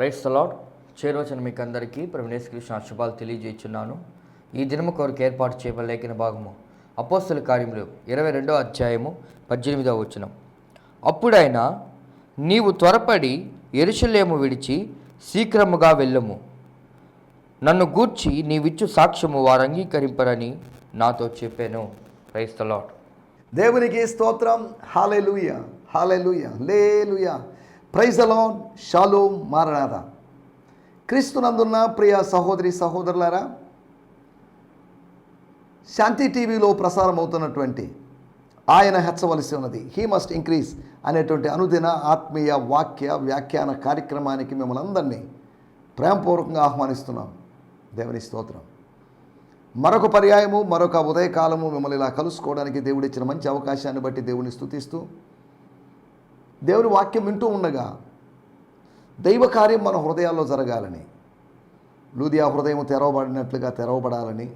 Price తలాడ్ చేరవచన మీకు అందరికీ ప్రవీణేశ్ కృష్ణ శుభాలు తెలియజేస్తున్నాను ఈ దినము కొరకు ఏర్పాటు చేయబడలేకిన భాగము అపోస్తుల కార్యములు ఇరవై రెండో అధ్యాయము పద్దెనిమిదవ వచనం. అప్పుడైనా నీవు త్వరపడి ఎరుషలేము విడిచి శీఘ్రముగా వెళ్ళము. నన్ను గూర్చి నీవిచ్చు సాక్ష్యము వారు అంగీకరింపరని నాతో చెప్పాను. క్రైస్తలాడ్ దేవునికి స్తోత్రం. హాలై లూయ హాలై లూయ లే లూయ ప్రైజ్ అలాన్ షాలోమ్ మారనాథ క్రీస్తునందున్న ప్రియ సహోదరి సహోదరులారా శాంతి టీవీలో ప్రసారం అవుతున్నటువంటి ఆయన హెచ్చవలసి ఉన్నది. హీ మస్ట్ ఇంక్రీజ్ అనేటువంటి అనుదిన ఆత్మీయ వాక్య వ్యాఖ్యాన కార్యక్రమానికి మిమ్మల్ని అందరినీ ప్రేమపూర్వకంగా ఆహ్వానిస్తున్నాం. దేవుని స్తోత్రం. మరొక పర్యాయము మరొక ఉదయకాలము మిమ్మల్ని ఇలా కలుసుకోవడానికి దేవుడిచ్చిన మంచి అవకాశాన్ని బట్టి దేవుని స్థుతిస్తూ దేవుని వాక్యం వింటూ ఉండగా దైవ కార్యం మన హృదయాల్లో జరగాలని. లూదియా హృదయం తెరవబడినట్లుగా తెరవబడాలని.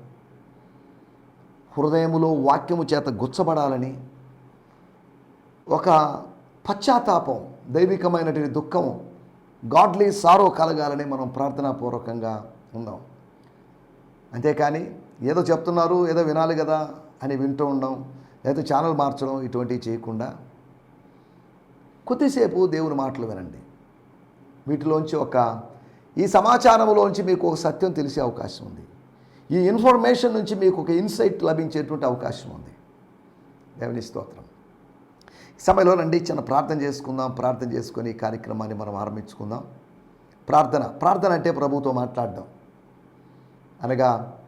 హృదయములో వాక్యము చేత గుచ్చబడాలని. ఒక పశ్చాత్తాపం దైవికమైనటువంటి దుఃఖం గాడ్లీ సారో కలగాలని మనం ప్రార్థనాపూర్వకంగా ఉందాం అంతేకాని ఏదో చెప్తున్నారు ఏదో వినాలి కదా అని వింటూ ఉండడం లేదా ఛానల్ మార్చడం ఇటువంటివి చేయకుండా కొద్దిసేపు దేవుని మాటలు వినండి. వీటిలోంచి ఒక ఈ సమాచారంలోంచి మీకు ఒక సత్యం తెలిసే అవకాశం ఉంది. ఈ ఇన్ఫర్మేషన్ నుంచి మీకు ఒక ఇన్సైట్ లభించేటువంటి అవకాశం ఉంది. దేవుని స్తోత్రం. సమయంలో రండి చిన్న ప్రార్థన చేసుకుందాం. ప్రార్థన చేసుకొని ఈ కార్యక్రమాన్ని మనం ఆరంభించుకుందాం. ప్రార్థన ప్రార్థన అంటే ప్రభుతో మాట్లాడడం. అనగా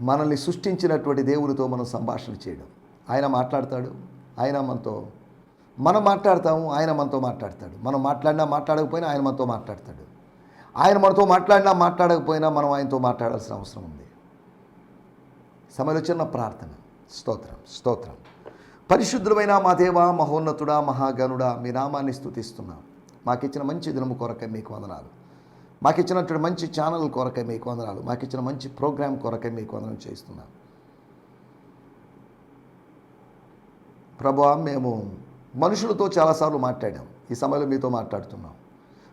మనల్ని సృష్టించినటువంటి దేవునితో మనం సంభాషణ చేయడం. ఆయన మాట్లాడతాడు ఆయన మనతో మనం మాట్లాడతాము ఆయన మనతో మాట్లాడతాడు. మనం మాట్లాడినా మాట్లాడకపోయినా ఆయన మనతో మాట్లాడతాడు. ఆయన మనతో మాట్లాడినా మాట్లాడకపోయినా మనం ఆయనతో మాట్లాడాల్సిన అవసరం ఉంది. సమలోచన ప్రార్థన. స్తోత్రం స్తోత్రం. పరిశుద్ధమైన మా దేవ మహోన్నతుడా మహాగనుడా మీ నామాన్ని స్థుతిస్తున్నాం మాకిచ్చిన మంచి దినము కొరకై మీకు వందనాలు. మాకిచ్చినటువంటి మంచి ఛానల్ కొరకై మీకు వందనాలు. మాకు ఇచ్చిన మంచి ప్రోగ్రాం కొరకై మీకు వందనం చేస్తున్నాను ప్రభా మేము మనుషులతో చాలాసార్లు మాట్లాడాం. ఈ సమయంలో మీతో మాట్లాడుతున్నాం.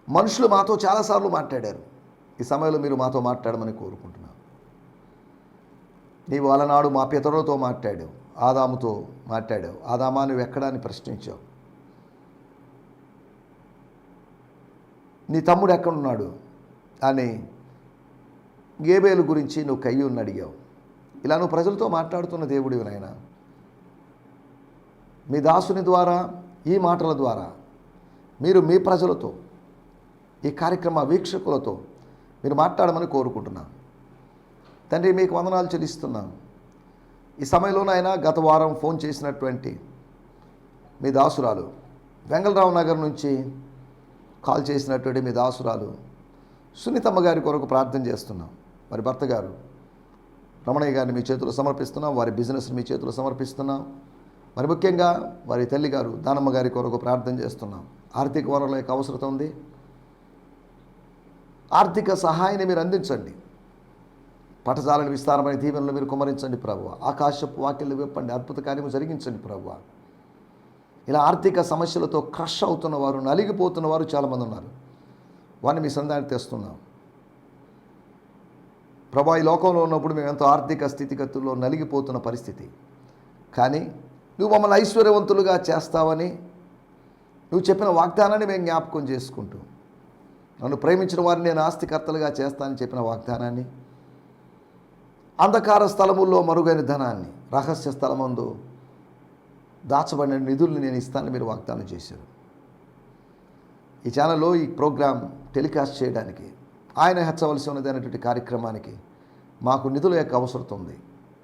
మనుషులు మాతో చాలాసార్లు మాట్లాడారు. ఈ సమయంలో మీరు మాతో మాట్లాడమని కోరుకుంటున్నాం. నీవు అలనాడు మా పితరులతో మాట్లాడావు. ఆదాముతో మాట్లాడావు. ఆదామా నువ్వు ఎక్కడా అని ప్రశ్నించావు? నీ తమ్ముడు ఎక్కడున్నాడు? అని గేబేలు గురించి నువ్వు కయ్యూని అడిగావు. ఇలా నువ్వు ప్రజలతో మాట్లాడుతున్న దేవుడివి నాయనా. మీ దాసుని ద్వారా ఈ మాటల ద్వారా మీరు మీ ప్రజలతో ఈ కార్యక్రమ వీక్షకులతో మీరు మాట్లాడమని కోరుకుంటున్నాను తండ్రి మీకు వందనాలు చెల్లిస్తున్నాను ఈ సమయంలోనైనా గత వారం ఫోన్ చేసినటువంటి మీ దాసురాలు వెంగళరావు నగర్ నుంచి కాల్ చేసినటువంటి మీ దాసురాలు సునీతమ్మ గారి కొరకు ప్రార్థన చేస్తున్నాం. వారి భర్త గారు రమణయ్య గారిని మీ చేతులు సమర్పిస్తున్నాం. వారి బిజినెస్ని మీ చేతులు సమర్పిస్తున్నాం. మరి ముఖ్యంగా వారి తల్లిగారు దానమ్మ గారి కొరకు ప్రార్థన చేస్తున్నాం. ఆర్థిక వనరుల యొక్క అవసరత ఉంది. ఆర్థిక సహాయాన్ని మీరు అందించండి. పటజాలని విస్తారమైన దీవెనలు మీరు కుమరించండి ప్రభు ఆకాశపు వాక్యలు విప్పండి. అద్భుత కార్యము జరిగించండి ప్రభు ఇలా ఆర్థిక సమస్యలతో క్రష్ అవుతున్న వారు నలిగిపోతున్న వారు చాలామంది ఉన్నారు. వారిని మీ సందాన్ని తెస్తున్నాం. ప్రభా ఈ లోకంలో ఉన్నప్పుడు మేము ఎంతో ఆర్థిక స్థితిగతుల్లో నలిగిపోతున్న పరిస్థితి. కానీ నువ్వు మమ్మల్ని ఐశ్వర్యవంతులుగా చేస్తావని నువ్వు చెప్పిన వాగ్దానాన్ని మేము జ్ఞాపకం చేసుకుంటూ నన్ను ప్రేమించిన వారిని నేను ఆస్తికర్తలుగా చేస్తానని చెప్పిన వాగ్దానాన్ని అంధకార స్థలముల్లో మరుగైన ధనాన్ని రహస్య స్థలమందు దాచబడిన నిధుల్ని నేను ఇస్తానని మీరు వాగ్దానం చేశారు. ఈ ఛానల్లో ఈ ప్రోగ్రాం టెలికాస్ట్ చేయడానికి ఆయన హెచ్చవలసి ఉన్నది అనేటువంటి కార్యక్రమానికి మాకు నిధుల యొక్క అవసరం ఉంది.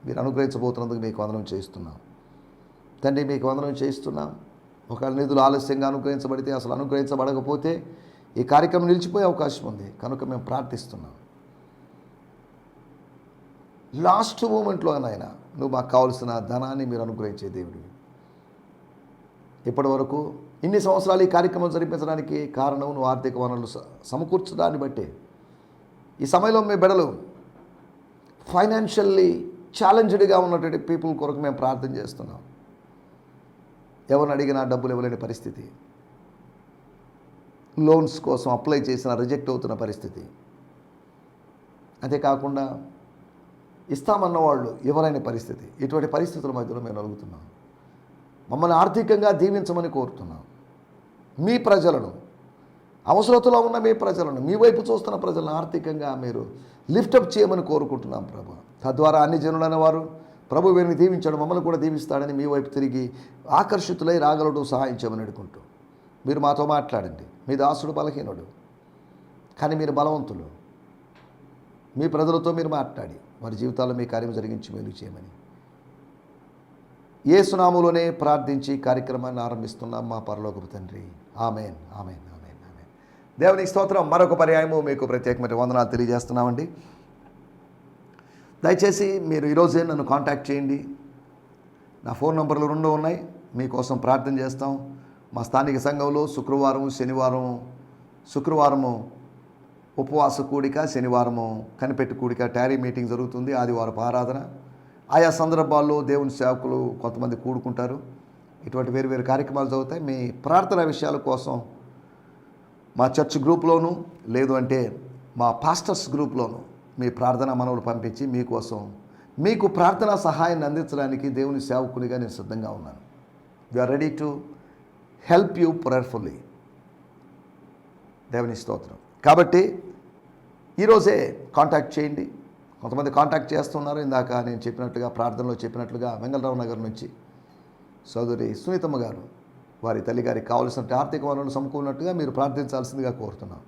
మీరు అనుగ్రహించబోతున్నందుకు మీకు వందనం చేస్తున్నాం తండ్రి మీకు వందనం చేయిస్తున్నాం. ఒకవేళ నిధులు ఆలస్యంగా అనుగ్రహించబడితే అసలు అనుగ్రహించబడకపోతే ఈ కార్యక్రమం నిలిచిపోయే అవకాశం ఉంది. కనుక మేము ప్రార్థిస్తున్నాం. లాస్ట్ మూమెంట్లో ఆయన నువ్వు మాకు కావలసిన ధనాన్ని మీరు అనుగ్రహించే దేవుడివి. ఇప్పటి వరకు ఇన్ని సంవత్సరాలు ఈ కార్యక్రమం జరిపించడానికి కారణం నువ్వు ఆర్థిక వనరులు సమకూర్చడాన్ని బట్టే ఈ సమయంలో మీ బిడలు ఫైనాన్షియల్లీ ఛాలెంజ్డ్గా ఉన్నటువంటి పీపుల్ కొరకు మేము ప్రార్థన చేస్తున్నాం. ఎవరిని అడిగినా డబ్బులు ఇవ్వలేని పరిస్థితి. లోన్స్ కోసం అప్లై చేసిన రిజెక్ట్ అవుతున్న పరిస్థితి. అంతేకాకుండా ఇస్తామన్న వాళ్ళు ఇవ్వలేని పరిస్థితి. ఇటువంటి పరిస్థితుల మధ్యలో మేము నలుగుతున్నాం మమ్మల్ని ఆర్థికంగా దీవించమని కోరుతున్నాం. మీ ప్రజలను అవసరతలో ఉన్న మీ ప్రజలను మీ వైపు చూస్తున్న ప్రజలను ఆర్థికంగా మీరు లిఫ్టప్ చేయమని కోరుకుంటున్నాం ప్రభా. తద్వారా అన్ని జనులైన వారు ప్రభు వీరిని దీవించాడు మమ్మల్ని కూడా దీవిస్తాడని మీ వైపు తిరిగి ఆకర్షితులై రాగలడు సహాయం చేయమని అడుకుంటూ మీరు మాతో మాట్లాడండి. మీ దాసుడు బలహీనుడు కానీ మీరు బలవంతులు. మీ ప్రజలతో మీరు మాట్లాడి వారి జీవితాల్లో మీ కార్యం జరిగించి మేలు చేయమని. ఏ సునాములోనే ప్రార్థించి కార్యక్రమాన్ని ఆరంభిస్తున్నాం మా పరలోకపు తండ్రి. Amen amen amen amen. దేవునికి స్తోత్రం. మరొక పర్యాయము మీకు ప్రత్యేకమైన వందనాలు తెలియజేస్తున్నామండి. దయచేసి మీరు ఈరోజే నన్ను కాంటాక్ట్ చేయండి. నా ఫోన్ నంబర్లు రెండు ఉన్నాయి. మీకోసం ప్రార్థన చేస్తాం. మా స్థానిక సంఘంలో శుక్రవారం శనివారం శుక్రవారము ఉపవాస కూడిక శనివారము కనిపెట్టి కూడిక టారీ మీటింగ్ జరుగుతుంది. ఆదివారపు ఆరాధన. ఆయా సందర్భాల్లో దేవుని సేవకులు కొంతమంది కూడుకుంటారు. ఇటువంటి వేరు వేరు కార్యక్రమాలు జరుగుతాయి. మీ ప్రార్థన విషయాల కోసం మా చర్చ్ గ్రూప్లోను లేదు అంటే మా పాస్టర్స్ గ్రూప్లోను మీ ప్రార్థన మనవులు పంపించి మీకోసం మీకు ప్రార్థనా సహాయాన్ని అందించడానికి దేవుని సేవకునిగా నేను సిద్ధంగా ఉన్నాను. Are ready to help you prayerfully దేవుని స్తోత్రం. కాబట్టి ఈరోజే కాంటాక్ట్ చేయండి. కొంతమంది కాంటాక్ట్ చేస్తున్నారు. ఇందాక నేను చెప్పినట్లుగా ప్రార్థనలో చెప్పినట్లుగా వెంగళరావు నగర్ నుంచి సోదరి సునీతమ్మ గారు వారి తల్లిగారికి కావలసిన ఆర్థిక వనరులు సమకూరినట్టుగా మీరు ప్రార్థించాల్సిందిగా కోరుతున్నాం.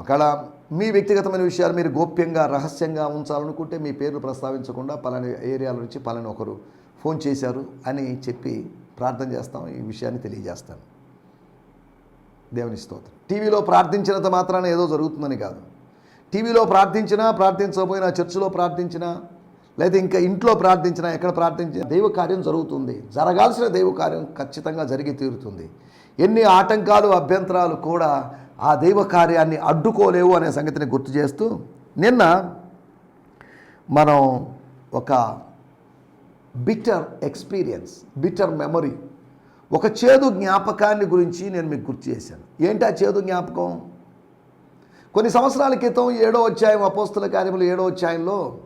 ఒకవేళ మీ వ్యక్తిగతమైన విషయాలు మీరు గోప్యంగా రహస్యంగా ఉంచాలనుకుంటే మీ పేర్లు ప్రస్తావించకుండా పలాని ఏరియాల నుంచి పలాని ఒకరు ఫోన్ చేశారు అని చెప్పి ప్రార్థన చేస్తాం. ఈ విషయాన్ని తెలియజేస్తాను. దేవుని స్తోత్రం. టీవీలో ప్రార్థించినంత మాత్రాన ఏదో జరుగుతుందని కాదు. టీవీలో ప్రార్థించినా ప్రార్థించకపోయినా చర్చిలో ప్రార్థించినా లేదా ఇంకా ఇంట్లో ప్రార్థించినా ఎక్కడ ప్రార్థించినా దైవ కార్యం జరుగుతుంది. జరగాల్సిన దైవ కార్యం ఖచ్చితంగా జరిగి తీరుతుంది. ఎన్ని ఆటంకాలు అభ్యంతరాలు కూడా ఆ దైవ కార్యాన్ని అడ్డుకోలేవు అనే సంగతిని గుర్తు చేస్తూ నిన్న మనం ఒక బిటర్ ఎక్స్పీరియన్స్ బిటర్ మెమరీ ఒక చేదు జ్ఞాపకాన్ని గురించి నేను మీకు గుర్తు చేశాను. ఏంటి ఆ చేదు జ్ఞాపకం? కొన్ని సంవత్సరాల క్రితం ఏడో అధ్యాయం అపోస్తుల కార్యములు ఏడో అధ్యాయంలో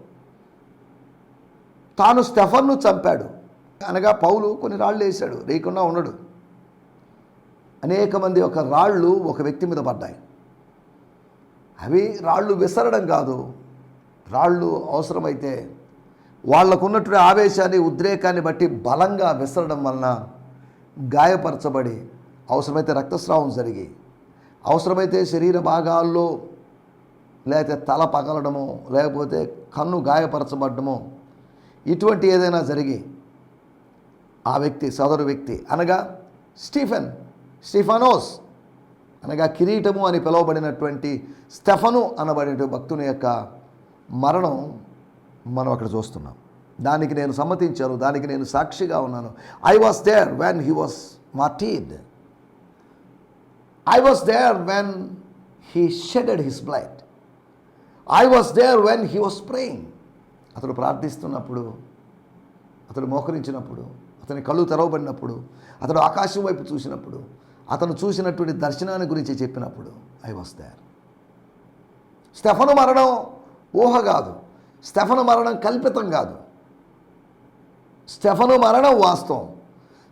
తాను స్టెఫన్ను చంపాడు. అనగా పౌలు కొన్ని రాళ్ళు వేశాడు రేయకుండా ఉన్నాడు అనేక మంది ఒక రాళ్ళు ఒక వ్యక్తి మీద పడ్డాయి. అవి రాళ్ళు విసరడం కాదు. రాళ్ళు అవసరమైతే వాళ్ళకున్నటువంటి ఆవేశాన్ని ఉద్రేకాన్ని బట్టి బలంగా విసరడం వలన గాయపరచబడి అవసరమైతే రక్తస్రావం జరిగి అవసరమైతే శరీర భాగాల్లో లేకపోతే తల పగలడము లేకపోతే కన్ను గాయపరచబడ్డము ఇటువంటి ఏదైనా జరిగి ఆ వ్యక్తి సదరు వ్యక్తి అనగా స్టీఫెన్ స్టీఫానోస్ అనగా కిరీటము అని పిలువబడినటువంటి స్టెఫను అనబడిన భక్తుని యొక్క మరణం మనం అక్కడ చూస్తున్నాం. దానికి నేను సమ్మతించాను దానికి నేను సాక్షిగా ఉన్నాను. I was there when he was martyred I was there when he shedded his blood I was there when he was praying అతడు ప్రార్థిస్తున్నప్పుడు అతడు మోకరించినప్పుడు అతని కళ్ళు తెరవబడినప్పుడు అతడు ఆకాశం వైపు చూసినప్పుడు అతను చూసినటువంటి దర్శనాన్ని గురించి చెప్పినప్పుడు ఐ వాస్ దేర్ స్టెఫను మరణం ఊహ కాదు. స్టెఫను మరణం కల్పితం కాదు. స్టెఫను మరణం వాస్తవం.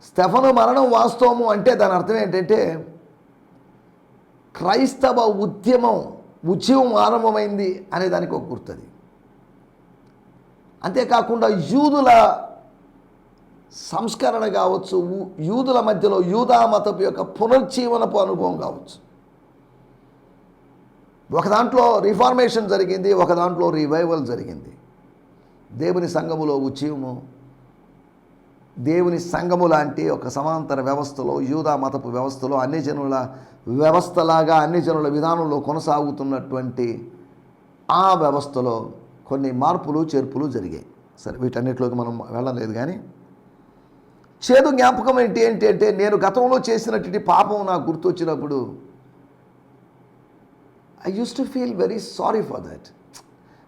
స్టెఫను మరణం వాస్తవము అంటే దాని అర్థం ఏంటంటే క్రైస్తవ ఉద్యమం ఉద్యమం ఆరంభమైంది అనే దానికి ఒక గుర్తది. అంతేకాకుండా యూదుల సంస్కరణ కావచ్చు యూదుల మధ్యలో యూదా మతపు యొక్క పునర్జీవనపు అనుభవం కావచ్చు. ఒక దాంట్లో రిఫార్మేషన్ జరిగింది ఒక దాంట్లో రివైవల్ జరిగింది. దేవుని సంఘములో ఉద్యమము దేవుని సంఘము లాంటి ఒక సమాంతర వ్యవస్థలో యూదా మతపు వ్యవస్థలో అన్ని జనుల వ్యవస్థలాగా అన్ని జనుల విధానంలో కొనసాగుతున్నటువంటి ఆ వ్యవస్థలో కొన్ని మార్పులు చేర్పులు జరిగాయి. సరే వీటన్నిటిలోకి మనం వెళ్ళలేదు కానీ చేదు జ్ఞాపకం ఏంటి ఏంటి అంటే నేను గతంలో చేసినటువంటి పాపం నాకు గుర్తొచ్చినప్పుడు I use to feel very sorry for that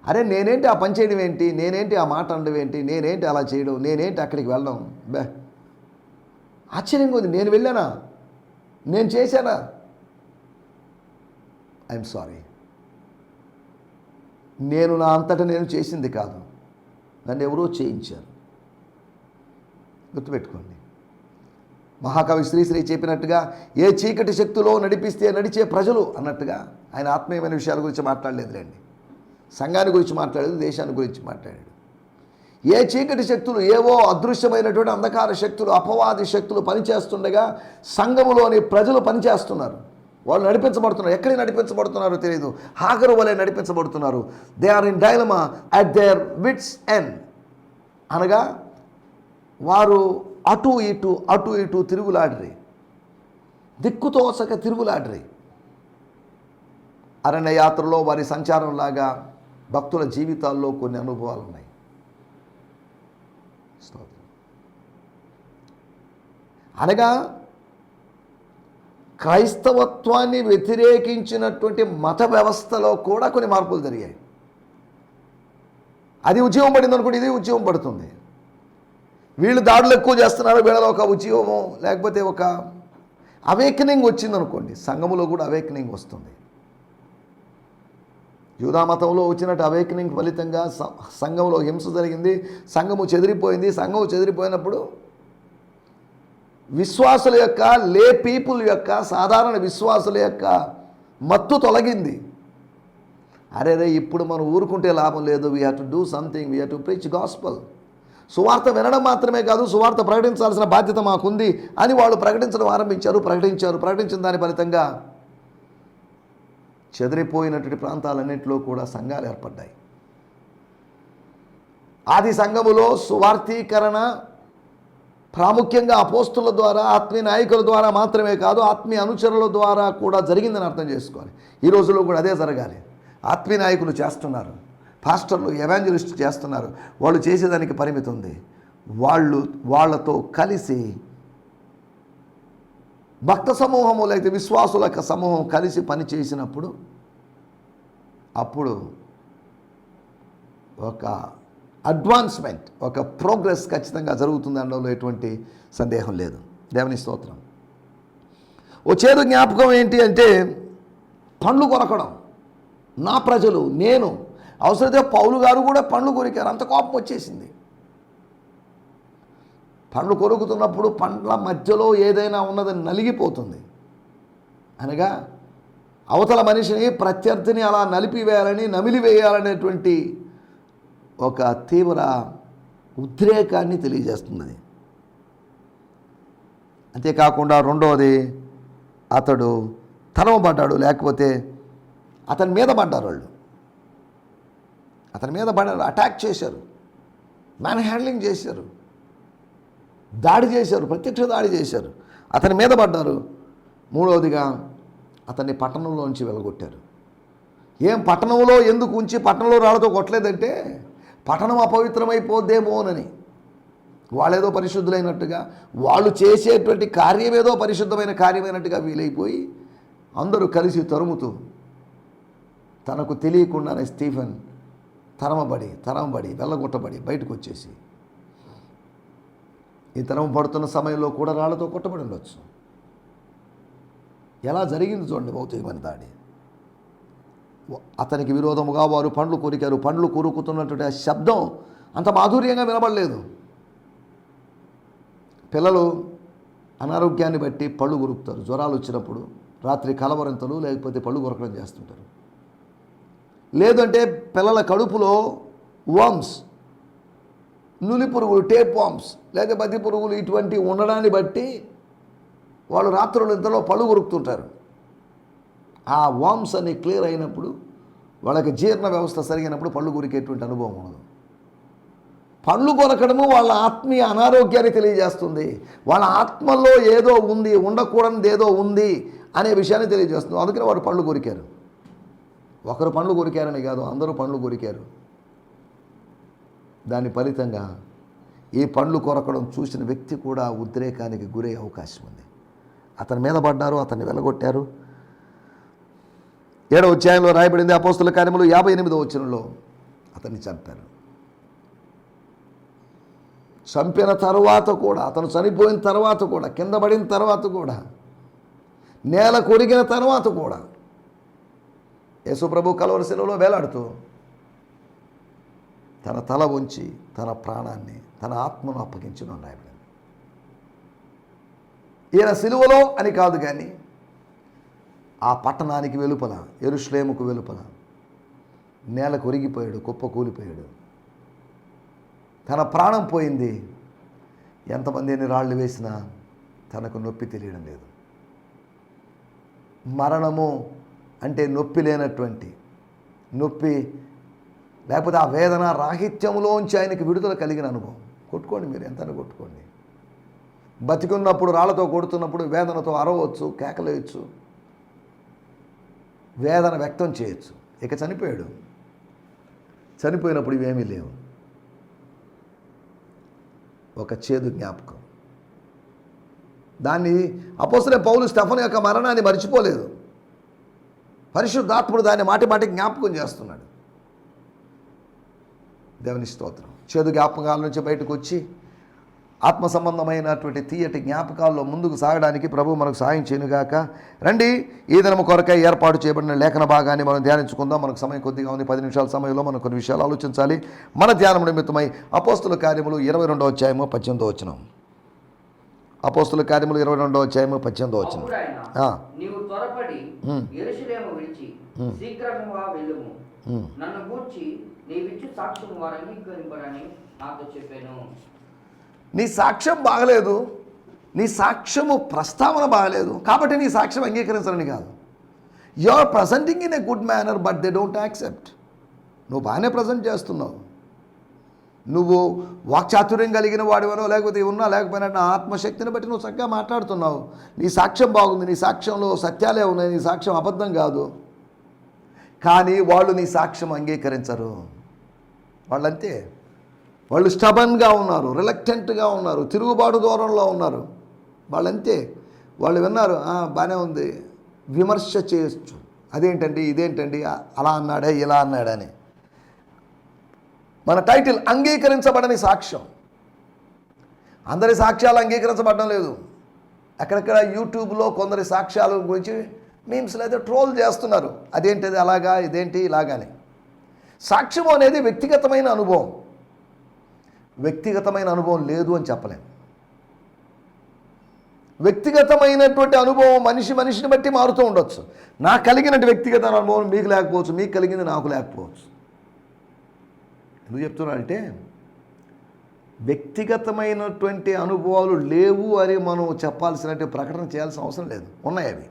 అరే నేనేంటి ఆ పని చేయడం ఏంటి? నేనేంటి ఆ మాట అనడం ఏంటి? నేనేంటి అలా చేయడం? నేనేంటి అక్కడికి వెళ్ళడం? బే. ఆశ్చర్యంగా ఉంది. నేను వెళ్ళానా? నేను చేశానా? ఐఎమ్ సారీ నేను నా అంతటా నేను చేసింది కాదు. నన్ను ఎవరో చేయించారు. గుర్తుపెట్టుకోండి. మహాకవి శ్రీశ్రీ చెప్పినట్టుగా ఏ చీకటి శక్తిలో నడిపిస్తే నడిచే ప్రజలు అన్నట్టుగా ఆయన ఆత్మీయమైన విషయాల గురించి మాట్లాడలేదు రండి సంఘాన్ని గురించి మాట్లాడలేదు దేశాన్ని గురించి మాట్లాడాడు. ఏ చీకటి శక్తులు ఏవో అదృశ్యమైనటువంటి అంధకార శక్తులు అపవాది శక్తులు పనిచేస్తుండగా సంఘములోని ప్రజలు పనిచేస్తున్నారు. వాళ్ళు నడిపించబడుతున్నారు. ఎక్కడ నడిపించబడుతున్నారో తెలియదు హాగరు వలె నడిపించబడుతున్నారు. They are in dilemma at their wits end అనగా వారు అటు ఇటు అటు ఇటు తిరుగులాడరి. దిక్కుతోసక తిరుగులాడరి. అరణ్య యాత్రలో వారి సంచారంలాగా భక్తుల జీవితాల్లో కొన్ని అనుభవాలు ఉన్నాయి అనగా క్రైస్తవత్వాన్ని వ్యతిరేకించినటువంటి మత వ్యవస్థలో కూడా కొన్ని మార్పులు జరిగాయి. అది ఉద్యమం పడింది అనుకోండి ఇది ఉద్యమం పడుతుంది. వీళ్ళు దాడులు ఎక్కువ చేస్తున్నారు వీళ్ళలో ఒక ఉద్యమము లేకపోతే ఒక అవేకనింగ్ వచ్చిందనుకోండి సంఘములో కూడా అవేకనింగ్ వస్తుంది. యూధామతంలో వచ్చినట్టు అవేకనింగ్ ఫలితంగా సంఘంలో హింస జరిగింది సంఘము చెదిరిపోయింది సంఘము చెదిరిపోయినప్పుడు విశ్వాసుల యొక్క లే పీపుల్ యొక్క సాధారణ విశ్వాసుల యొక్క మత్తు తొలగింది. అరే రే ఇప్పుడు మనం ఊరుకుంటే లాభం లేదు we have to do something we have to preach gospel సువార్త వినడం మాత్రమే కాదు సువార్త ప్రకటించాల్సిన బాధ్యత మాకుంది అని వాళ్ళు ప్రకటించడం ఆరంభించారు ప్రకటించారు ప్రకటించిన దాని ఫలితంగా చెదిరిపోయినటువంటి ప్రాంతాలన్నింటిలో కూడా సంఘాలు ఏర్పడ్డాయి. ఆది సంఘములో సువార్థీకరణ ప్రాముఖ్యంగా అపోస్తుల ద్వారా ఆత్మీయ నాయకుల ద్వారా మాత్రమే కాదు ఆత్మీయ అనుచరుల ద్వారా కూడా జరిగిందని అర్థం చేసుకోవాలి. ఈ రోజుల్లో కూడా అదే జరగాలి. ఆత్మీయ నాయకులు చేస్తున్నారు. పాస్టర్లు ఎవాంజలిస్ట్ చేస్తున్నారు. వాళ్ళు చేసేదానికి పరిమితి ఉంది. వాళ్ళు వాళ్ళతో కలిసి భక్త సమూహము లేకపోతే విశ్వాసుల యొక్క సమూహం కలిసి పని చేసినప్పుడు అప్పుడు ఒక అడ్వాన్స్మెంట్ ఒక ప్రోగ్రెస్ ఖచ్చితంగా జరుగుతుంది అనడంలో ఎటువంటి సందేహం లేదు. దేవుని స్తోత్రం. ఓ చేదు జ్ఞాపకం ఏంటి అంటే పండ్లు కొరకడం నా ప్రజలు నేను అవసరమైతే పౌలు గారు కూడా పండ్లు కొరికారు. అంత కోపం వచ్చేసింది. పండ్లు కొరుకుతున్నప్పుడు పండ్ల మధ్యలో ఏదైనా ఉన్నదని నలిగిపోతుంది. అనగా అవతల మనిషిని ప్రత్యర్థిని అలా నలిపివేయాలని నమిలివేయాలనేటువంటి ఒక తీవ్ర ఉద్రేకాన్ని తెలియజేస్తుంది అంతేకాకుండా రెండవది అతడు తరమబడ్డాడు లేకపోతే అతని మీద పడ్డారు వాళ్ళు. అతని మీద పడ్డారు అటాక్ చేశారు. మ్యాన్ హ్యాండ్లింగ్ చేశారు. దాడి చేశారు. ప్రత్యక్ష దాడి చేశారు. అతని మీద పడ్డారు. మూడవదిగా అతన్ని పట్టణంలోంచి వెళ్ళగొట్టారు ఏం పట్టణంలో ఎందుకు ఉంచి పట్టణంలో రాళ్ళతో కొట్టలేదంటే పట్టణం అపవిత్రమైపోద్దేమోనని వాళ్ళేదో పరిశుద్ధులైనట్టుగా వాళ్ళు చేసేటువంటి కార్యం ఏదో పరిశుద్ధమైన కార్యమైనట్టుగా వీలైపోయి అందరూ కలిసి తరుముతూ తనకు తెలియకుండానే స్టీఫెన్ తరమబడి తరమబడి వెళ్ళగొట్టబడి బయటకు వచ్చేసి ఈ తరం పడుతున్న సమయంలో కూడా రాళ్ళతో కొట్టబడి ఉండొచ్చు. ఎలా జరిగింది చూడండి భౌతికమైన దాడి. అతనికి విరోధముగా వారు పండ్లు కొరికారు. పండ్లు కొరుకుతున్నటువంటి ఆ శబ్దం అంత మాధుర్యంగా వినబడలేదు. పిల్లలు అనారోగ్యాన్ని బట్టి పళ్ళు కొరుకుతారు. జ్వరాలు వచ్చినప్పుడు రాత్రి కలవరింతలు లేకపోతే పళ్ళు కొరకడం చేస్తుంటారు. లేదంటే పిల్లల కడుపులో వామ్స్ నులి పురుగులు టేప్ వామ్స్ లేదా బతి పురుగులు ఇటువంటి ఉండడాన్ని బట్టి వాళ్ళు రాత్రులు ఇంతలో పళ్ళు కొరుకుతుంటారు ఆ వామ్స్ అని క్లియర్ అయినప్పుడు వాళ్ళకి జీర్ణ వ్యవస్థ సరిగినప్పుడు పళ్ళు కొరికేటువంటి అనుభవం ఉండదు. పళ్ళు కొరకడము వాళ్ళ ఆత్మీయ అనారోగ్యాన్ని తెలియజేస్తుంది. వాళ్ళ ఆత్మలో ఏదో ఉంది ఉండకూడనిది ఏదో ఉంది అనే విషయాన్ని తెలియజేస్తుంది. అందుకని వాడు పళ్ళు కొరికారు. ఒకరు పండ్లు కొరికారని కాదు అందరూ పండ్లు కొరికారు. దాని ఫలితంగా ఈ పండ్లు కొరకడం చూసిన వ్యక్తి కూడా ఉద్రేకానికి గురయ్యే అవకాశం ఉంది. అతని మీద పడ్డారు అతన్ని వెలగొట్టారు. ఏడవ అధ్యాయంలో రాయబడింది అపోస్తుల కార్యములు యాభై ఎనిమిదో వచ్చినలో అతన్ని చంపారు. చంపిన తర్వాత కూడా అతను చనిపోయిన తర్వాత కూడా కింద పడిన తర్వాత కూడా నేల కొరిగిన తర్వాత కూడా యేసుప్రభు కలవరి శిలువలో వేలాడుతూ తన తల ఉంచి తన ప్రాణాన్ని తన ఆత్మను అప్పగించిన రాయబడింది ఈయన సిలువలో అని కాదు కానీ ఆ పట్టణానికి వెలుపల ఎరుశ్లేముకు వెలుపల నేల కొరిగిపోయాడు కుప్ప కూలిపోయాడు. తన ప్రాణం పోయింది. ఎంతమంది ఎన్ని రాళ్ళు వేసినా తనకు నొప్పి తెలియడం లేదు. మరణము అంటే నొప్పి లేనటువంటి నొప్పి లేకపోతే ఆ వేదన రాహిత్యంలోంచి ఆయనకి విడుదల కలిగిన అనుభవం. కొట్టుకోండి మీరు ఎంత కొట్టుకోండి. బతికున్నప్పుడు రాళ్ళతో కొడుతున్నప్పుడు వేదనతో అరవచ్చు కేకలేయచ్చు. వేదన వ్యక్తం చేయొచ్చు. ఇక చనిపోయాడు. చనిపోయినప్పుడు ఇవేమీ లేవు. ఒక చేదు జ్ఞాపకం. దాన్ని అపోసరే పౌలు స్టెఫన్ యొక్క మరణాన్ని మర్చిపోలేదు. పరిశుద్ధాత్ముడు దాన్ని మాటి మాటి జ్ఞాపకం చేస్తున్నాడు. దేవుని స్తోత్రం. చేదు జ్ఞాపకాల నుంచి బయటకు వచ్చి ఆత్మ సంబంధమైనటువంటి తీయటి జ్ఞాపకాల్లో ముందుకు సాగడానికి ప్రభు మనకు సాయం చేయనుగాక. రండి ఈ దినము కొరకై ఏర్పాటు చేయబడిన లేఖన భాగాన్ని మనం ధ్యానించుకుందాం. మనకు సమయం కొద్దిగా ఉంది. పది నిమిషాల సమయంలో మనం కొన్ని విషయాలు ఆలోచించాలి. మన ధ్యానం నిమిత్తమై అపోస్తుల కార్యములు ఇరవై రెండో అధ్యాయము పద్దెనిమిదో వచ్చినాం అపోస్తుల కార్యములు ఇరవై రెండో అధ్యాయము పద్దెనిమిదో వచ్చిన అప్పుడు ఆయన ఆ. నీవు త్వరపడి ఉమ్. ఎరుషలేము విడిచి శీఘ్రముగా వెళ్ళుము. ఉమ్. నన్ను గూర్చి నీవిచ్చు సాక్ష్యం వారు అంగీకరింపరని నాతో చెప్పాను. నీ సాక్ష్యం బాగలేదు. నీ సాక్ష్యము ప్రస్తావన బాగలేదు. కాబట్టి నీ సాక్ష్యం అంగీకరించరని కాదు. You are presenting in a good manner but they don't accept నువ్వు బాగానే ప్రజెంట్ చేస్తున్నావు. నువ్వు వాక్చాతుర్యం కలిగిన వాడివనో లేకపోతే ఉన్నా లేకపోయినా నా ఆత్మశక్తిని బట్టి నువ్వు చక్కగా మాట్లాడుతున్నావు. నీ సాక్ష్యం బాగుంది నీ సాక్ష్యంలో సత్యాలే ఉన్నాయి నీ సాక్ష్యం అబద్ధం కాదు. కానీ వాళ్ళు నీ సాక్ష్యం అంగీకరించరు. వాళ్ళంతే. వాళ్ళు స్టబన్గా ఉన్నారు రిలక్టెంట్గా ఉన్నారు తిరుగుబాటు దూరంలో ఉన్నారు. వాళ్ళంతే. వాళ్ళు విన్నారు బాగానే ఉంది. విమర్శ చేయొచ్చు. అదేంటండి ఇదేంటండి? అలా అన్నాడే ఇలా అన్నాడని మన టైటిల్ అంగీకరించబడని సాక్ష్యం. అందరి సాక్ష్యాలు అంగీకరించబడడం లేదు. అక్కడక్కడ యూట్యూబ్లో కొందరి సాక్ష్యాల గురించి మీమ్స్ అయితే ట్రోల్ చేస్తున్నారు. అదేంటిది అలాగా ఇదేంటి ఇలాగానే. సాక్ష్యం అనేది వ్యక్తిగతమైన అనుభవం. వ్యక్తిగతమైన అనుభవం లేదు అని చెప్పలేం. వ్యక్తిగతమైనటువంటి అనుభవం మనిషి మనిషిని బట్టి మారుతూ ఉండొచ్చు. నాకు కలిగినట్టు వ్యక్తిగత అనుభవం మీకు లేకపోవచ్చు మీకు కలిగింది నాకు లేకపోవచ్చు. ఎందుకు చెప్తున్నానంటే వ్యక్తిగతమైనటువంటి అనుభవాలు లేవు అని మనం చెప్పాల్సినట్టు ప్రకటన చేయాల్సిన అవసరం లేదు. ఉన్నాయి అవి.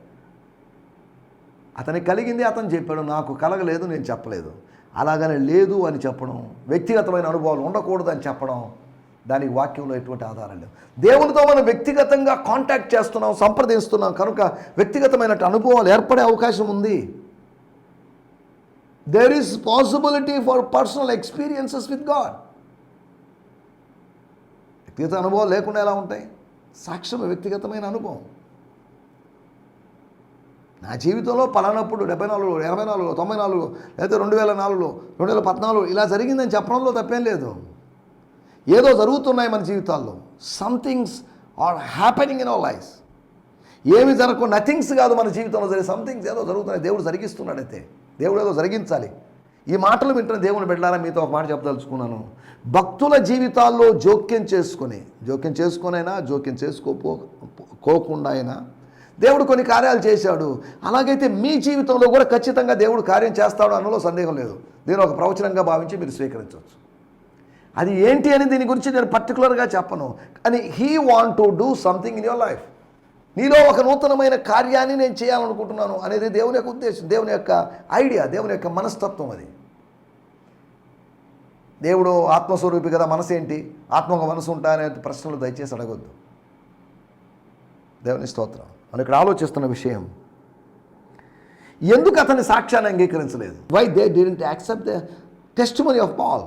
అతనికి కలిగింది అతను చెప్పాడు నాకు కలగలేదు నేను చెప్పలేదు. అలాగనే లేదు అని చెప్పడం వ్యక్తిగతమైన అనుభవాలు ఉండకూడదు అని చెప్పడం దానికి వాక్యంలో ఎటువంటి ఆధారం లేదు. దేవునితో మనం వ్యక్తిగతంగా కాంటాక్ట్ చేస్తున్నాం సంప్రదిస్తున్నాం కనుక వ్యక్తిగతమైన అనుభవాలు ఏర్పడే అవకాశం ఉంది. There is possibility for personal experiences with God వ్యక్తిగత అనుభవాలు లేకుండా ఎలా ఉంటాయి? సాక్ష్యం వ్యక్తిగతమైన అనుభవం. నా జీవితంలో పలానప్పుడు డెబ్బై నాలుగు ఎనభై నాలుగు తొంభై నాలుగు లేదా రెండు వేల నాలుగులో రెండు వేల పద్నాలుగు ఇలా జరిగిందని చెప్పడంలో తప్పేం లేదు. ఏదో జరుగుతున్నాయి మన జీవితాల్లో. Somethings are happening in our life ఏమి జరగకు నథింగ్స్ కాదు మన జీవితంలో జరిగే సంథింగ్స్ ఏదో జరుగుతున్నాయి దేవుడు జరిగిస్తున్నాడైతే. దేవుడు ఏదో జరిగించాలి. ఈ మాటలు వింటున్న దేవుని పెట్టాలని మీతో ఒక మాట చెప్పదలుచుకున్నాను. భక్తుల జీవితాల్లో జోక్యం చేసుకొని జోక్యం చేసుకొనైనా జోక్యం చేసుకోపో కోకుండా అయినా దేవుడు కొన్ని కార్యాలు చేశాడు. అలాగైతే మీ జీవితంలో కూడా ఖచ్చితంగా దేవుడు కార్యం చేస్తాడు అన్నలో సందేహం లేదు. నేను ఒక ప్రవచనంగా భావించి మీరు స్వీకరించవచ్చు. అది ఏంటి అని దీని గురించి నేను పర్టికులర్గా చెప్పను. కానీ he want to do something in your life నీలో ఒక నూతనమైన కార్యాన్ని నేను చేయాలనుకుంటున్నాను అనేది దేవుని యొక్క ఉద్దేశం దేవుని యొక్క ఐడియా దేవుని యొక్క మనస్తత్వం అది. దేవుడు ఆత్మస్వరూపి కదా మనసు ఏంటి? ఆత్మక మనసు ఉంటా అనే ప్రశ్నలు దయచేసి అడగొద్దు. దేవుని స్తోత్రం. మనం ఇక్కడ ఆలోచిస్తున్న విషయం ఎందుకు అతని సాక్ష్యాన్ని అంగీకరించలేదు? Why they didn't accept the testimony of Paul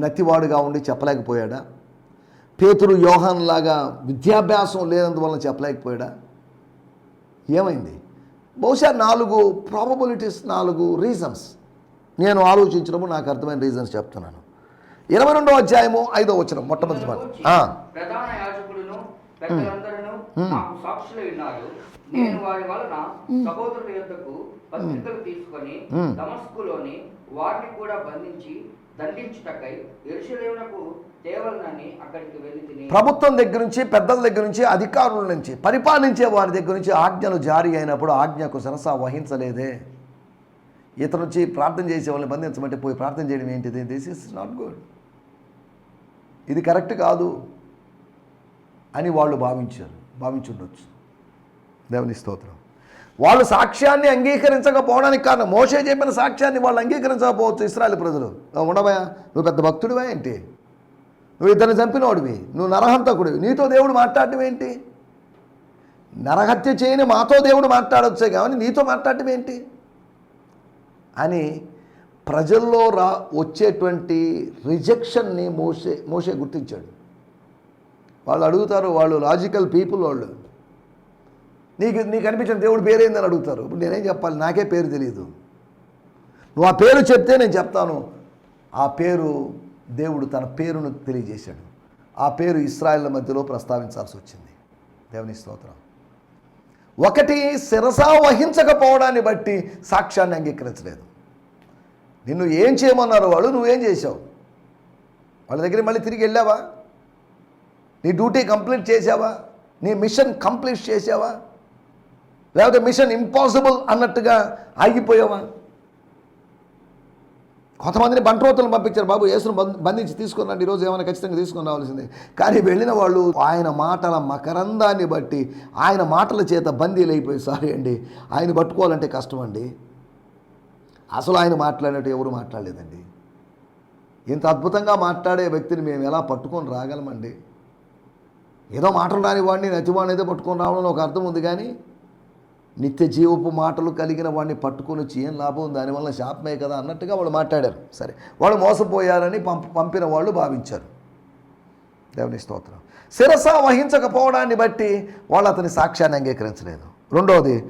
నత్తివాడుగా ఉండి చెప్పలేకపోయాడా? పేతురు యోహాన్ లాగా విద్యాభ్యాసం లేనందువలన చెప్పలేకపోయాడా? ఏమైంది? బహుశా నాలుగు ప్రాబబిలిటీస్ నాలుగు రీజన్స్ నేను ఆలోచించినప్పుడు నాకు అర్థమైన రీజన్స్ చెప్తున్నాను. ఇరవై రెండో అధ్యాయము ఐదో వచ్చిన మొట్టమొదటి వారిని కూడా బంధించి దండించుటకై ఎరుషలేమునకు ప్రభుత్వం దగ్గర నుంచి పెద్దల దగ్గర నుంచి అధికారుల నుంచి పరిపాలించే వారి దగ్గర నుంచి ఆజ్ఞలు జారీ అయినప్పుడు ఆజ్ఞకు సరస వహించలేదే. ఇతను వచ్చి ప్రార్థన చేసే వాళ్ళని బంధించమంటే పోయి ప్రార్థన చేయడం ఏంటిది? దిస్ ఇస్ నాట్ గుడ్ ఇది కరెక్ట్ కాదు అని వాళ్ళు భావించారు. భావించుండొచ్చు. దేవుని స్తోత్రం. వాళ్ళు సాక్ష్యాన్ని అంగీకరించకపోవడానికి కారణం మోసే చెప్పిన సాక్ష్యాన్ని వాళ్ళు అంగీకరించకపోవచ్చు ఇస్రాయల్ ప్రజలు. ఉండవా నువ్వు పెద్ద భక్తుడివా ఏంటి? నువ్వు ఇద్దరిని చంపినోడివి. నువ్వు నరహంతకుడివి. నీతో దేవుడు మాట్లాడటం ఏంటి? నరహత్య చేయని మాతో దేవుడు మాట్లాడొచ్చే కానీ నీతో మాట్లాడటం ఏంటి? అని ప్రజల్లో రా వచ్చేటువంటి రిజెక్షన్ని మోసే మోసే గుర్తించాడు. వాళ్ళు అడుగుతారు వాళ్ళు లాజికల్ పీపుల్ వాళ్ళు. నీకు నీకు అనిపించిన దేవుడు పేరేందని అడుగుతారు. ఇప్పుడు నేనేం చెప్పాలి? నాకే పేరు తెలియదు నువ్వు ఆ పేరు చెప్తే నేను చెప్తాను. ఆ పేరు దేవుడు తన పేరును తెలియజేశాడు. ఆ పేరు ఇస్రాయేళ్ళ మధ్యలో ప్రస్తావించాల్సి వచ్చింది. దేవుని స్తోత్రం. ఒకటి శిరసా వహించకపోవడాన్ని బట్టి సాక్ష్యాన్ని అంగీకరించలేదు. నిన్ను ఏం చేయమన్నారు వాళ్ళు? నువ్వేం చేసావు వాళ్ళ దగ్గర మళ్ళీ తిరిగి వెళ్ళావా? నీ డ్యూటీ కంప్లీట్ చేసావా నీ మిషన్ కంప్లీట్ చేసావా లేకపోతే మిషన్ ఇంపాసిబుల్ అన్నట్టుగా ఆగిపోయావా? కొంతమందిని బంట్రోతులను పంపించారు. బాబు యేసును బంధించి తీసుకున్నాడు ఈరోజు ఏమైనా ఖచ్చితంగా తీసుకుని రావాల్సిందే. కానీ వెళ్ళిన వాళ్ళు ఆయన మాటల మకరందాన్ని బట్టి ఆయన మాటల చేత బందీలు అయిపోయి సారీ అండి ఆయన పట్టుకోవాలంటే కష్టం అండి. అసలు ఆయన మాట్లాడినట్టు ఎవరు మాట్లాడలేదండి. ఇంత అద్భుతంగా మాట్లాడే వ్యక్తిని మేము ఎలా పట్టుకొని రాగలమండి? ఏదో మాటలు రాని వాడిని నచ్చివాడిని అయితే పట్టుకొని రావడంలో ఒక అర్థం ఉంది కానీ నిత్య జీవపు మాటలు కలిగిన వాడిని పట్టుకొని వచ్చి ఏం లాభం దానివల్ల శాపమే కదా అన్నట్టుగా వాళ్ళు మాట్లాడారు. సరే వాళ్ళు మోసపోయారని పంప పంపిన వాళ్ళు భావించారు. దేవుని స్తోత్రం. శిరస వహించకపోవడాన్ని బట్టి వాళ్ళు అతని సాక్ష్యాన్ని అంగీకరించలేదు. రెండవది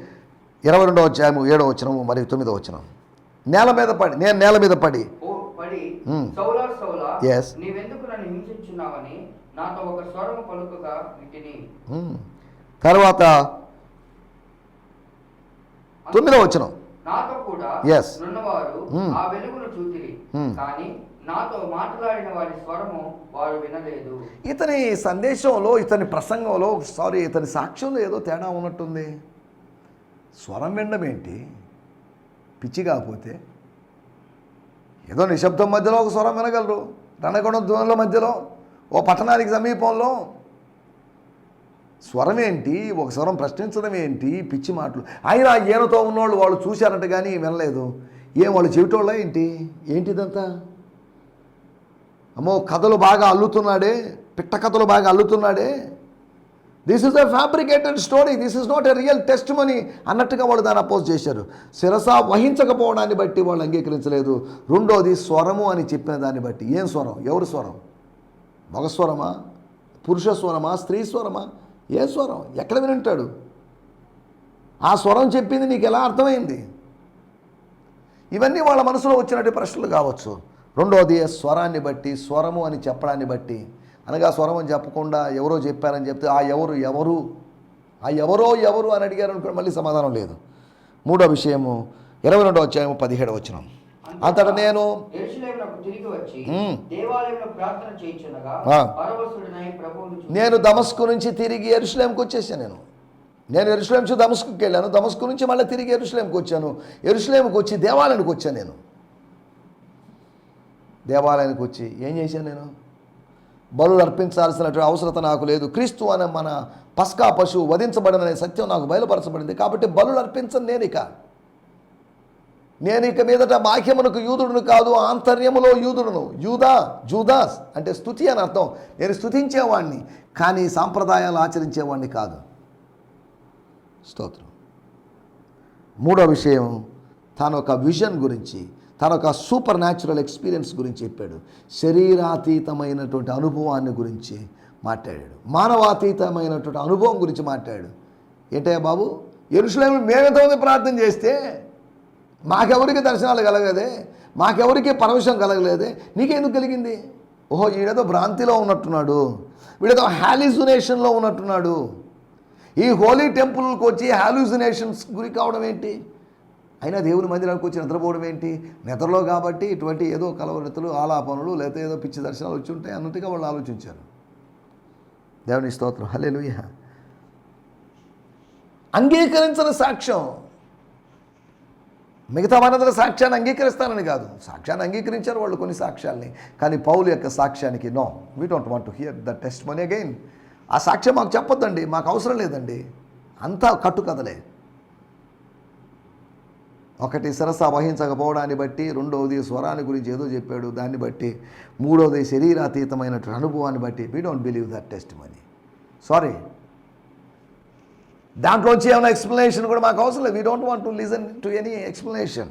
ఇరవై రెండవ అధ్యాయము ఏడవ వచనము మరియు తొమ్మిదవ వచనం. నేల మీద పడి నేను నేల మీద పడి. ఓ పడి. స్వరము వారు వినలేదు. ఇతని సందేశంలో ఇతని ప్రసంగంలో సారీ ఇతని సాక్ష్యంలో ఏదో తేడా ఉన్నట్టుంది. స్వరం వినడం ఏంటి? పిచ్చి కాకపోతే ఏదో నిశ్శబ్దం మధ్యలో ఒక స్వరం వినగలరు. రణకొండ దూరంలో మధ్యలో ఓ పట్టణానికి సమీపంలో స్వరం ఏంటి ఒక స్వరం ప్రశ్నించడం ఏంటి? పిచ్చి మాటలు. అయినా ఈయనతో ఉన్నవాళ్ళు వాళ్ళు చూశారంట కానీ వినలేదు. ఏం వాళ్ళు చెవిటోళ్ళ ఏంటి? ఏంటిదంతా అమ్మో కథలు బాగా అల్లుతున్నాడే. పిట్ట కథలు బాగా అల్లుతున్నాడే. This is a fabricated story this is not a real testimony అన్నట్టుగా వాళ్ళు దాన్ని అపోజ్ చేశారు. శిరస వహించకపోవడాన్ని బట్టి వాళ్ళు అంగీకరించలేదు. రెండోది స్వరము అని చెప్పిన దాన్ని బట్టి. ఏం స్వరం? ఎవరి స్వరం? మగస్వరమా పురుష స్వరమా? స్త్రీ స్వరమా? ఏ స్వరం? ఎక్కడ వినుంటాడు? ఆ స్వరం చెప్పింది నీకు ఎలా అర్థమైంది? ఇవన్నీ వాళ్ళ మనసులో వచ్చినట్టు ప్రశ్నలు కావచ్చు. రెండోది స్వరాన్ని బట్టి స్వరము అని చెప్పడాన్ని బట్టి. అనగా స్వరం అని చెప్పకుండా ఎవరో చెప్పారని చెప్తే ఆ ఎవరు ఎవరు? ఆ ఎవరో ఎవరు అని అడిగారు అనుకో మళ్ళీ సమాధానం లేదు. మూడో విషయము ఇరవై రెండో అధ్యాయము పదిహేడు వచ్చినాం అంతటా నేను నేను దమస్కు నుంచి తిరిగి ఎరుసలేంకి వచ్చేసాను నేను. నేను ఎరుసలేం నుంచి దమస్కుకి వెళ్ళాను. దమస్కు నుంచి మళ్ళీ తిరిగి ఎరుసలేంకి వచ్చాను. ఎరుసలేంకి వచ్చి దేవాలయానికి వచ్చాను నేను. దేవాలయానికి వచ్చి ఏం చేశాను నేను? బలులు అర్పించాల్సినటువంటి అవసరత నాకు లేదు. క్రీస్తు అనే మన పస్కా పశువు వధించబడిననే సత్యం నాకు బయలుపరచబడింది. కాబట్టి బలులు అర్పించను నేను ఇక. నేను ఇక మీదట బాహ్యమునకు యూదుడును కాదు ఆంతర్యములో యూదుడును. యూదా జూదాస్ అంటే స్థుతి అని అర్థం. నేను స్థుతించేవాడిని కానీ సాంప్రదాయాలు ఆచరించేవాడిని కాదు. స్తోత్రం. మూడో విషయం తన ఒక విజన్ గురించి తన ఒక సూపర్ న్యాచురల్ ఎక్స్పీరియన్స్ గురించి చెప్పాడు. శరీరాతీతమైనటువంటి అనుభవాన్ని గురించి మాట్లాడాడు. మానవాతీతమైనటువంటి అనుభవం గురించి మాట్లాడాడు. ఏంటయ్యా బాబు? ఎరుషులేమి మేమెంతమంది ప్రార్థన చేస్తే మాకెవరికి దర్శనాలు కలగదే మాకెవరికి పరవశం కలగలేదే? నీకెందుకు కలిగింది? ఓహో వీడేదో భ్రాంతిలో ఉన్నట్టున్నాడు. వీడేదో హాలిజునేషన్లో ఉన్నట్టున్నాడు. ఈ హోలీ టెంపుల్కి వచ్చి హాలిసినేషన్స్ గురి కావడం ఏంటి? అయినా దేవుని మందిరానికి వచ్చి నిద్రపోవడం ఏంటి? నిద్రలో కాబట్టి ఇటువంటి ఏదో కలవరతులు ఆలాపనలు లేకపోతే ఏదో పిచ్చి దర్శనాలు వచ్చి ఉంటాయి అన్నట్టుగా వాళ్ళు ఆలోచించారు. దేవుని స్తోత్రం. హలే అంగీకరించిన సాక్ష్యం. మిగతా వారందరూ సాక్ష్యాన్ని అంగీకరిస్తానని కాదు. సాక్ష్యాన్ని అంగీకరించారు వాళ్ళు కొన్ని సాక్ష్యాల్ని. కానీ పౌలు యొక్క సాక్ష్యానికి no we don't want to hear the testimony again ఆ సాక్ష్యం మాకు చెప్పొద్దండి మాకు అవసరం లేదండి. అంతా కట్టుకథలే. ఒకటి శిరస వహించకపోవడాన్ని బట్టి రెండవది స్వరాన్ని గురించి ఏదో చెప్పాడు. దాన్ని బట్టి మూడవది శరీరాతీతమైనటువంటి అనుభవాన్ని బట్టి we don't believe that testimony sorry దాంట్లోంచి ఏమైనా ఎక్స్ప్లెనేషన్ కూడా మాకు అవసరం లేదు. We don't want to listen to any explanation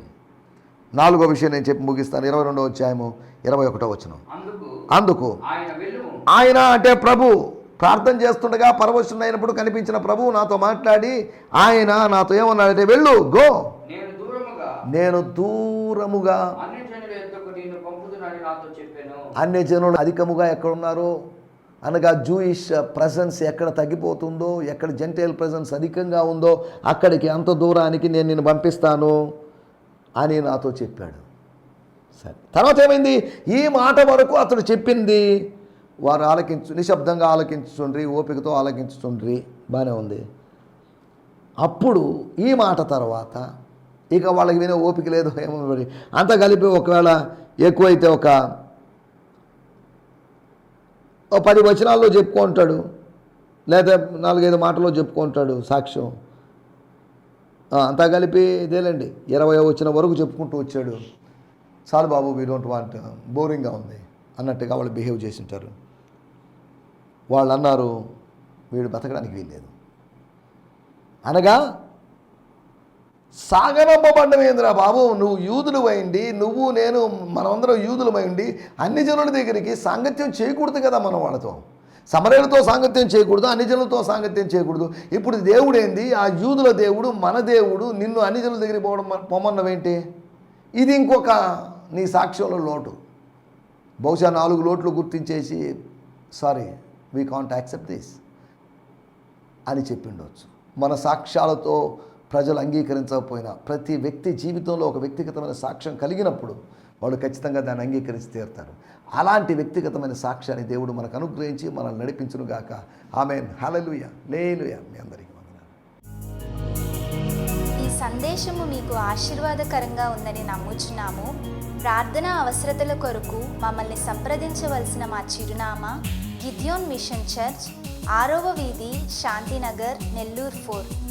నాలుగో విషయం నేను చెప్పి ముగిస్తాను. ఇరవై రెండో అధ్యాయము ఇరవై ఒకటో వచ్చిన అందుకు ఆయన అంటే ప్రభు. ప్రార్థన చేస్తుండగా పరవశుడైనప్పుడు కనిపించిన ప్రభువు నాతో మాట్లాడి ఆయన నాతో ఏమన్నాడంటే వెళ్ళు గో. నేను దూరముగా నేను దూరముగా అన్ని అన్య జనులు అధికముగా ఎక్కడున్నారో అనగా జూయిష్ ప్రజెన్స్ uh, ఎక్కడ తగ్గిపోతుందో ఎక్కడ జెంటైల్ ప్రజెన్స్ అధికంగా ఉందో అక్కడికి అంత దూరానికి నేను నిన్ను పంపిస్తాను అని నాతో చెప్పాడు. సరే. తర్వాత ఏమైంది? ఈ మాట వరకు అతడు చెప్పింది. వారు ఆలకించు నిశ్శబ్దంగా ఆలకించుండ్రి ఓపికతో ఆలకించుండ్రి బాగానే ఉంది. అప్పుడు ఈ మాట తర్వాత ఇక వాళ్ళకి వినే ఓపిక లేదు ఏమో మరి? కలిపి ఒకవేళ ఎక్కువైతే ఒక పది వచనాల్లో చెప్పుకుంటాడు లేదా నాలుగైదు మాటల్లో చెప్పుకుంటాడు సాక్ష్యం. అంతా కలిపి ఇదేలేండి. ఇరవై వచ్చిన వరకు చెప్పుకుంటూ వచ్చాడు. చాలు బాబు వీ డోంట్ వాంట్ బోరింగ్గా ఉంది అన్నట్టుగా వాళ్ళు బిహేవ్ చేసి ఉంటారు వాళ్ళు అన్నారు వీడు బతకడానికి వీల్లేదు. అనగా సాగనంపబడ్డమేంద్రా బాబు నువ్వు యూదులు అయింది నువ్వు నేను మనమందరం యూదులు యూదులమైండి అన్ని జనుల దగ్గరికి సాంగత్యం చేయకూడదు కదా మనం వాళ్ళతో. సమరేలతో సాంగత్యం చేయకూడదు అన్ని జనులతో సాంగత్యం చేయకూడదు. ఇప్పుడు దేవుడు ఏంది ఆ యూదుల దేవుడు మన దేవుడు నిన్ను అన్ని జనుల దగ్గరికి పోవడం పొమ్మన్నవేంటి? ఇది ఇంకొక నీ సాక్ష్యంలో లోటు. బహుశా నాలుగు లోట్లు గుర్తించేసి sorry we can't accept this అని చెప్పిండవచ్చు మన సాక్ష్యాలతో ప్రజలు అంగీకరించకపోయినా ప్రతి వ్యక్తి జీవితంలో ఒక వ్యక్తిగతమైన సాక్ష్యం కలిగినప్పుడు వాళ్ళు ఖచ్చితంగా దాన్ని అంగీకరించి తీరుతారు. అలాంటి వ్యక్తిగతమైన సాక్ష్యాన్ని దేవుడు మనకు అనుగ్రహించి మనల్ని నడిపించునుగాక. ఆమె హలలుయ లేలుయ మీ అందరికీ ఈ సందేశము మీకు ఆశీర్వాదకరంగా ఉందని నమ్ముచున్నాము. ప్రార్థన అవసరతల కొరకు మమ్మల్ని సంప్రదించవలసిన మా చిరునామా గిద్యోన్ మిషన్ చర్చ్ ఆరవ వీధి శాంతినగర్ నెల్లూరు ఫోర్.